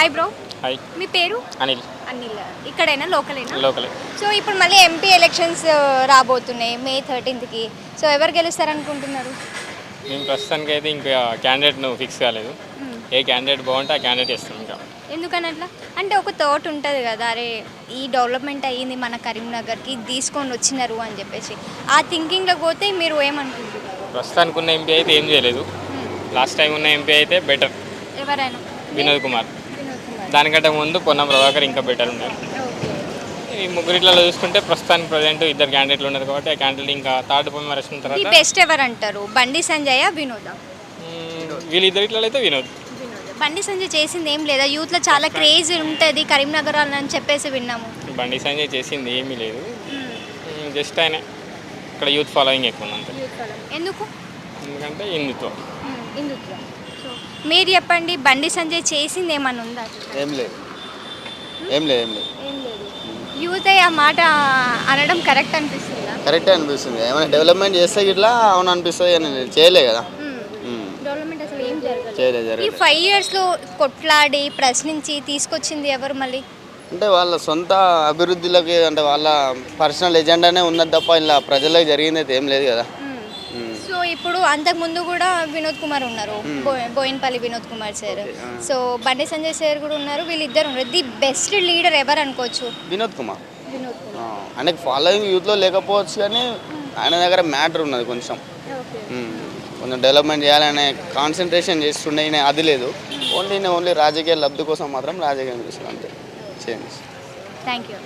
Hi bro hi మీ పేరు? అనిల్ అనిల్ ఇక్కడైనా? లోకలేనా? లోకలే. సో ఇప్పుడు మళ్ళీ ఎంపీ ఎలక్షన్స్ రాబోతున్నాయి మే థర్టీన్త్కి సో ఎవరు గెలుస్తారనుకుంటున్నారు? మేము ప్రస్తుతానికి అయితే ఇంకా క్యాండిడేట్ను ఫిక్స్ కాలేదు. ఏ క్యాండిడేట్ బాగుంటే ఆ క్యాండిడేట్ ఇస్తాం ఇంకా. ఎందుకని అట్లా అంటే ఒక థాట్ ఉంటుంది కదా అరే ఈ డెవలప్మెంట్ అయ్యింది మన కరీంనగర్కి తీసుకొని వచ్చినారు అని చెప్పేసి. ఆ థింకింగ్లో పోతే మీరు ఏమనుకుంటున్నారు? ప్రస్తుతానికి ఉన్న ఎంపీ అయితే ఏం చేయలేదు. లాస్ట్ టైం ఉన్న ఎంపీ అయితే బెటర్ ఎవరైనా? వినోద్ కుమార్. దానికంటే ముందు పొన్నం ప్రభాకర్ ఇంకా బెటర్ ఉన్నారు. ఈ ముగ్గురిట్లలో చూసుకుంటే ప్రస్తుతానికి ప్రజెంట్ ఇద్దరు క్యాండిడేట్లు ఉన్నారు కాబట్టి ఆ క్యాండిడేట్ ఇంకా థర్డ్ పొమ్మ వచ్చిన తర్వాత బెస్ట్ ఎవరు అంటారు? బండి సంజయ్ వినోదా? వీళ్ళిద్దరిట్లలో అయితే వినోద్. బండి సంజయ్ చేసింది ఏం లేదా? యూత్లో చాలా క్రేజ్ ఉంటుంది కరీంనగర్ అని చెప్పేసి విన్నాము. బండి సంజయ్ చేసింది ఏమీ లేదు. జస్ట్ ఆయన ఇక్కడ యూత్ ఫాలోయింగ్ ఎక్కువ ఎందుకు? ఎందుకంటే హిందుత్వం. హిందుత్వం. సో మీరు చెప్పండి బండి సంజయ్ చేసింది ఏమన్నా ఉందా? ఏం లేదు. ఏం లేదు ఏం లేదు. ఏం లేదు. యూత్ ఆ మాట అనడం కరెక్ట్ అనిపిస్తుందా? కరెక్టే అనిపిస్తుంది. ఏమైనా డెవలప్మెంట్ చేస్తే ఇట్లా అవును అనిపిస్తుంది కానీ చేయలే కదా. ఉమ్. డెవలప్మెంట్ అసలు ఏం జరగదు. చేయలే ఈ జరగలేదు ఫైవ్ ఇయర్స్లో కొట్లాడి ప్రశ్నించి తీసుకొచ్చింది ఎవరు మళ్ళీ? అంటే వాళ్ళ సొంత అభివృద్ధిలోకి అంటే వాళ్ళ పర్సనల్ ఎజెండానే ఉన్నది తప్ప ఇలా ప్రజలకు జరిగింది అయితే ఏం లేదు కదా. సో ఇప్పుడు అంతకుముందు కూడా వినోద్ కుమార్ ఉన్నారు. బో- Boinpally Vinod Kumar sir. So Bandi Sanjay sir కూడా ఉన్నారు. వీళ్ళిద్దరు ఉన్నారు. ది బెస్ట్ లీడర్ ఎవరు అనుకోవచ్చు? వినోద్ కుమార్. వినోద్ కుమార్. ఆయనకి ఫాలోయింగ్ యూత్లో లేకపోవచ్చు కానీ ఆయన దగ్గర మ్యాటర్ ఉన్నది కొంచెం. ఉమ్. కొంచెం డెవలప్మెంట్ చేయాలనే కాన్సన్ట్రేషన్ చేస్తుండే ఈయన అది లేదు. ఓన్లీ ఈయన ఓన్లీ రాజకీయ లబ్ధి కోసం మాత్రం రాజకీయం చేస్తారు అంతే. చేయండి థ్యాంక్ యూ